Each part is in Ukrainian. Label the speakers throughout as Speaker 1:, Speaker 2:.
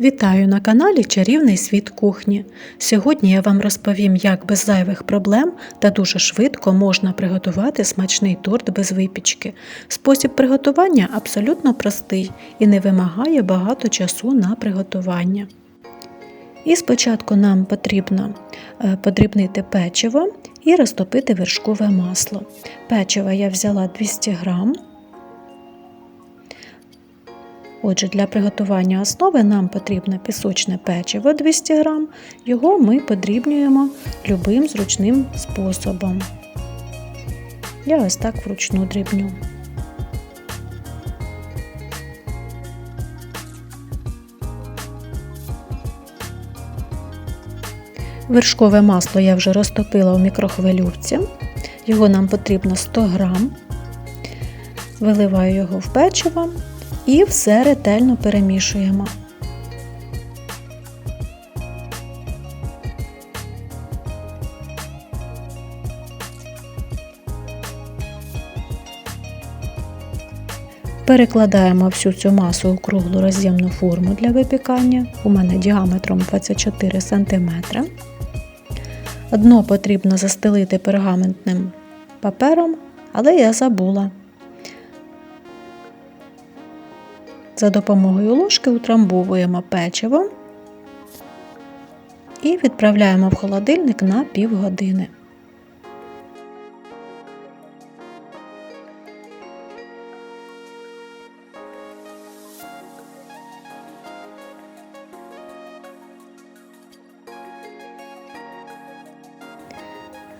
Speaker 1: Вітаю на каналі Чарівний світ кухні. Сьогодні я вам розповім, як без зайвих проблем та дуже швидко можна приготувати смачний торт без випічки. Спосіб приготування абсолютно простий і не вимагає багато часу на приготування. І спочатку нам потрібно е, подрібнити печиво і розтопити вершкове масло. Печиво я взяла 200 грам. Отже, для приготування основи нам потрібно пісочне печиво 200 г. Його ми подрібнюємо любим зручним способом. Я ось так вручну дрібню. Вершкове масло я вже розтопила у мікрохвилювці. Його нам потрібно 100 г. Виливаю його в печиво і все ретельно перемішуємо. Перекладаємо всю цю масу у круглу роз'ємну форму для випікання. У мене діаметром 24 см. Дно потрібно застелити пергаментним папером, але я забула. За допомогою ложки утрамбовуємо печиво і відправляємо в холодильник на півгодини.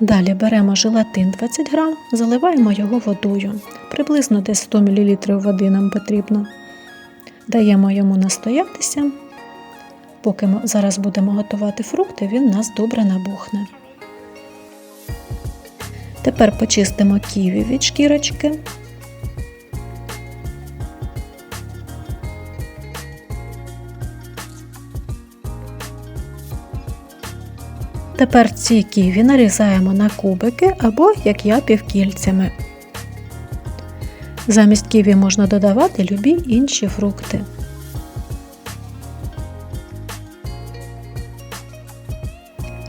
Speaker 1: Далі беремо желатин 20 г, заливаємо його водою. Приблизно десь 100 мл води нам потрібно. Даємо йому настоятися. Поки ми зараз будемо готувати фрукти, він у нас добре набухне. Тепер почистимо ківі від шкірочки. Тепер ці ківі нарізаємо на кубики або, як я, півкільцями. Замість ківі можна додавати любі інші фрукти.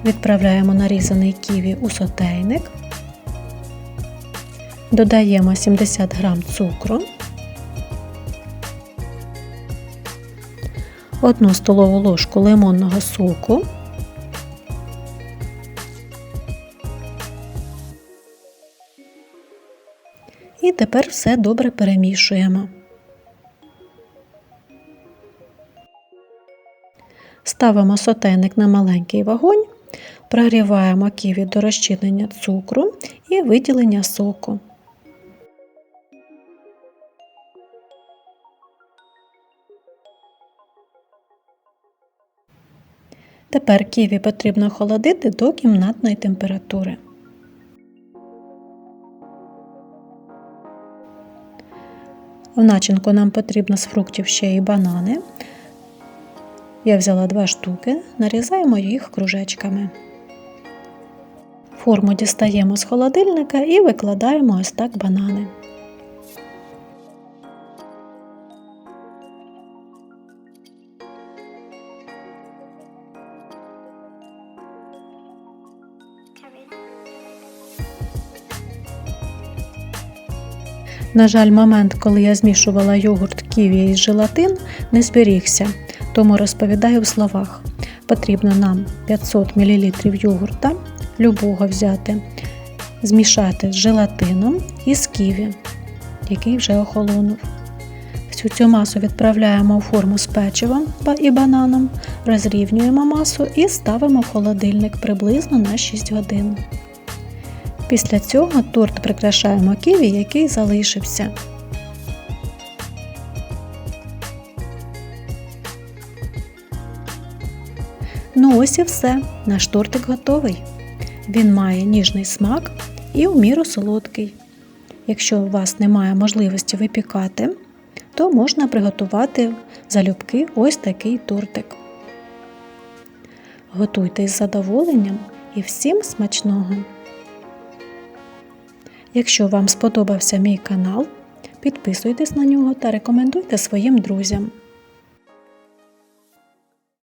Speaker 1: Відправляємо нарізаний ківі у сотейник, додаємо 70 г цукру, 1 столову ложку лимонного соку. І тепер все добре перемішуємо. Ставимо сотейник на маленький вогонь, прогріваємо ківі до розчинення цукру і виділення соку. Тепер ківі потрібно охолодити до кімнатної температури. В начинку нам потрібно з фруктів ще й банани. Я взяла два штуки, нарізаємо їх кружечками. Форму дістаємо з холодильника і викладаємо ось так банани. На жаль, момент, коли я змішувала йогурт ківі із желатин, не зберігся, тому розповідаю в словах. Потрібно нам 500 мл йогурта, любого взяти, змішати з желатином і з ківі, який вже охолонув. Всю цю масу відправляємо у форму з печивом і бананом, розрівнюємо масу і ставимо в холодильник приблизно на 6 годин. Після цього торт прикрашаємо ківі, який залишився. Ну ось і все. Наш тортик готовий. Він має ніжний смак і у міру солодкий. Якщо у вас немає можливості випікати, то можна приготувати залюбки ось такий тортик. Готуйте із задоволенням і всім смачного! Якщо вам сподобався мій канал, підписуйтесь на нього та рекомендуйте своїм друзям.